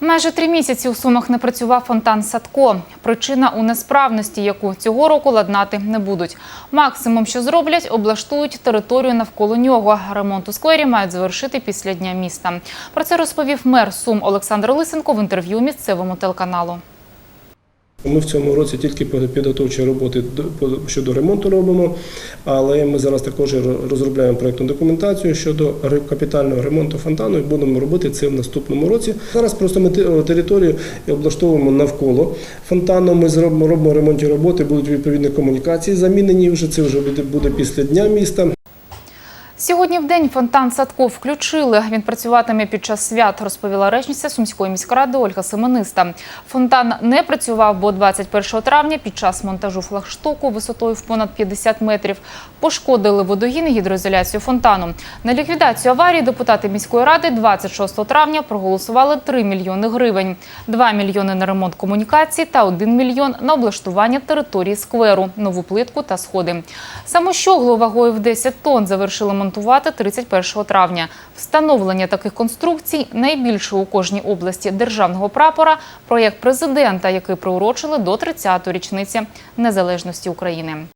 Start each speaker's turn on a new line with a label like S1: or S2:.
S1: Майже три місяці у Сумах не працював фонтан Садко. Причина у несправності, яку цього року ладнати не будуть. Максимум, що зроблять, облаштують територію навколо нього. Ремонт у сквері мають завершити після дня міста. Про це розповів мер Сум Олександр Лисенко в інтерв'ю місцевому телеканалу.
S2: Ми в цьому році тільки підготовчі роботи щодо ремонту робимо, але ми зараз також розробляємо проєктну документацію щодо капітального ремонту фонтану і будемо робити це в наступному році. Зараз просто ми територію облаштовуємо навколо фонтану. Ми зробимо робимо ремонтні роботи, будуть відповідні комунікації замінені. Вже це вже буде після дня міста.
S1: Сьогодні в день фонтан Садко включили. Він працюватиме під час свят, розповіла речниця Сумської міськради Ольга Семениста. Фонтан не працював, бо 21 травня під час монтажу флагштоку висотою в понад 50 метрів пошкодили водогін і гідроізоляцію фонтану. На ліквідацію аварії депутати міської ради 26 травня проголосували 3 мільйони гривень, 2 мільйони на ремонт комунікацій та 1 мільйон на облаштування території скверу, нову плитку та сходи. Самощоглу вагою в 10 тонн завершили монтувати 31 травня. Встановлення таких конструкцій найбільше у кожній області державного прапора – проєкт президента, який приурочили до 30-ї річниці незалежності України.